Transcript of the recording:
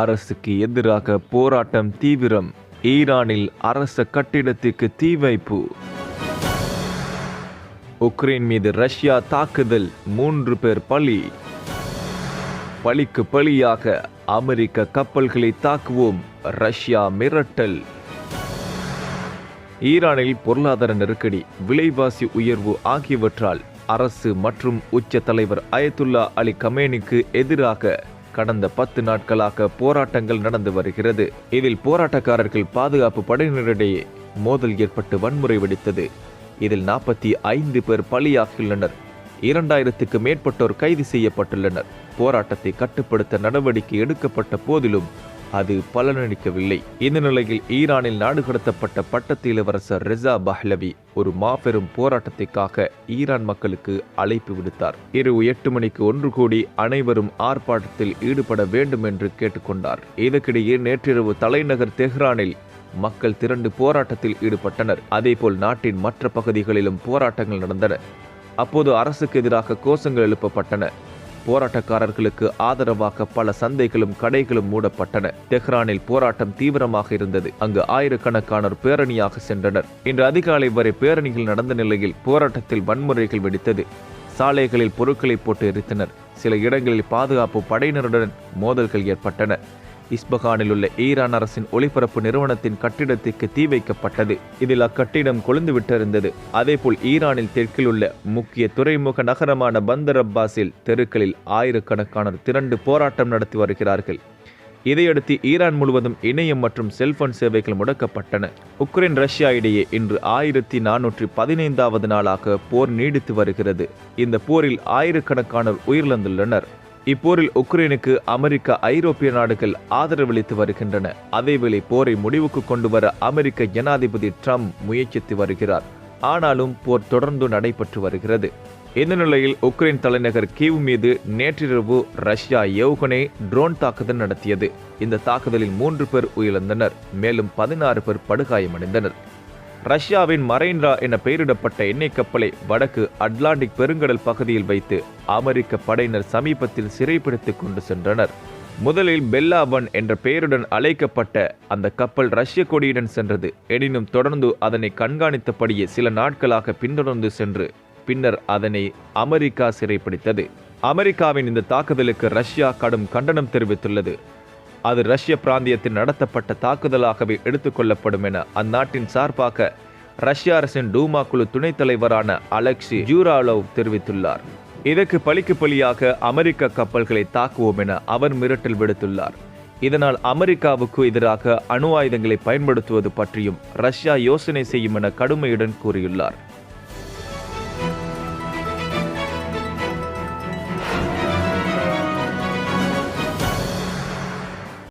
அரசுக்கு எதிராக போராட்டம் தீவிரம். ஈரானில் அரச கட்டிடத்துக்கு தீ வைப்பு. உக்ரைன் மீது ரஷ்யா தாக்குதல் மூன்று பேர் பலி. பலிக்கு பலியாக அமெரிக்க கப்பல்களை தாக்குவோம் ரஷ்யா மிரட்டல். ஈரானில் பொருளாதார நெருக்கடி விலைவாசி உயர்வு ஆகியவற்றால் அரசு மற்றும் உச்ச தலைவர் அயத்துல்லா அலி கமேனிக்கு எதிராக கடந்த பத்து நாட்களாக போராட்டங்கள் நடந்து வருகிறது. இதில் போராட்டக்காரர்கள் பாதுகாப்பு படையினரிடையே மோதல் ஏற்பட்டு வன்முறை வெடித்தது. இதில் நாற்பத்தி ஐந்து பேர் பலியாகியுள்ளனர். இரண்டாயிரத்துக்கு மேற்பட்டோர் கைது செய்யப்பட்டுள்ளனர். போராட்டத்தை கட்டுப்படுத்த நடவடிக்கை எடுக்கப்பட்ட போதிலும் அது பலனளிக்கவில்லை. இந்த நிலையில் ஈரானில் நாடு கடத்தப்பட்ட பட்டத்து இளவரசர் ரெசா பஹ்லவி ஒரு மாபெரும் போராட்டத்திற்காக ஈரான் மக்களுக்கு அழைப்பு விடுத்தார். இரவு எட்டு மணிக்கு ஒன்று கூடி அனைவரும் ஆர்ப்பாட்டத்தில் ஈடுபட வேண்டும் என்று கேட்டுக்கொண்டார். இதற்கிடையே நேற்றிரவு தலைநகர் தெஹ்ரானில் மக்கள் திரண்டு போராட்டத்தில் ஈடுபட்டனர். அதேபோல் நாட்டின் மற்ற பகுதிகளிலும் போராட்டங்கள் நடந்தன. அப்போது அரசுக்கு எதிராக கோஷங்கள் எழுப்பப்பட்டன. போராட்டக்காரர்களுக்கு ஆதரவாக பல சந்தைகளும் கடைகளும் மூடப்பட்டன. தெஹ்ரானில் போராட்டம் தீவிரமாக இருந்தது. அங்கு ஆயிரக்கணக்கானோர் பேரணியாக சென்றனர். இன்று அதிகாலை வரை பேரணிகள் நடந்த நிலையில் போராட்டத்தில் வன்முறைகள் வெடித்தது. சாலைகளில் பொருட்களை போட்டு எரித்தனர். சில இடங்களில் பாதுகாப்பு படையினருடன் மோதல்கள் ஏற்பட்டன. இஸ்பஹானில் உள்ள ஈரான் அரசின் ஒளிபரப்பு நிறுவனத்தின் கட்டிடத்திற்கு தீ வைக்கப்பட்டது. இதில் அக்கட்டிடம் கொழுந்து விட்டிருந்தது. அதேபோல் ஈரானில் தெற்கில் உள்ள முக்கிய துறைமுக நகரமான பந்தர் அப்பாஸில் தெருக்களில் ஆயிரக்கணக்கானோர் திரண்டு போராட்டம் நடத்தி வருகிறார்கள். இதையடுத்து ஈரான் முழுவதும் இணையம் மற்றும் செல்போன் சேவைகள் முடக்கப்பட்டன. உக்ரைன் ரஷ்யா இடையே இன்று ஆயிரத்தி நானூற்றி பதினைந்தாவது நாளாக போர் நீடித்து வருகிறது. இந்த போரில் ஆயிரக்கணக்கானோர் உயிரிழந்துள்ளனர். இப்போரில் உக்ரைனுக்கு அமெரிக்கா ஐரோப்பிய நாடுகள் ஆதரவளித்து வருகின்றன. அதேவேளை போரை முடிவுக்கு கொண்டு வர அமெரிக்க ஜனாதிபதி ட்ரம்ப் முயற்சித்து வருகிறார். ஆனாலும் போர் தொடர்ந்து நடைபெற்று வருகிறது. இந்த நிலையில் உக்ரைன் தலைநகர் கீவ் மீது நேற்றிரவு ரஷ்யா ஏவுகணை ட்ரோன் தாக்குதல் நடத்தியது. இந்த தாக்குதலில் மூன்று பேர் உயிரிழந்தனர். மேலும் பதினாறு பேர் படுகாயமடைந்தனர். ரஷ்யாவின் மரைன்ரா என பெயரிடப்பட்ட எண்ணெய் கப்பலை வடக்கு அட்லாண்டிக் பெருங்கடல் பகுதியில் வைத்து அமெரிக்க படையினர் சமீபத்தில் சிறைப்பிடித்துக் கொண்டு சென்றனர். முதலில் பெல்லாவன் என்ற பெயருடன் அழைக்கப்பட்ட அந்த கப்பல் ரஷ்ய கொடியுடன் சென்றது. எனினும் தொடர்ந்து அதனை கண்காணித்தபடியே சில நாட்களாக பின்தொடர்ந்து சென்று பின்னர் அதனை அமெரிக்கா சிறைப்பிடித்தது அமெரிக்காவின் இந்த தாக்குதலுக்கு ரஷ்யா கடும் கண்டனம் தெரிவித்துள்ளது. அது ரஷ்ய பிராந்தியத்தில் நடத்தப்பட்ட தாக்குதலாகவே எடுத்துக்கொள்ளப்படும் என அந்நாட்டின் சார்பாக ரஷ்ய அரசின் டூமா குழு துணைத் தலைவரான அலெக்சி ஜூராலோவ் தெரிவித்துள்ளார். இதற்கு பலிக்கு பலியாக அமெரிக்க கப்பல்களை தாக்குவோம் என அவர் மிரட்டல் விடுத்துள்ளார். இதனால் அமெரிக்காவுக்கு எதிராக அணு ஆயுதங்களை பயன்படுத்துவது பற்றியும் ரஷ்யா யோசனை செய்யும் என கடுமையுடன் கூறியுள்ளார்.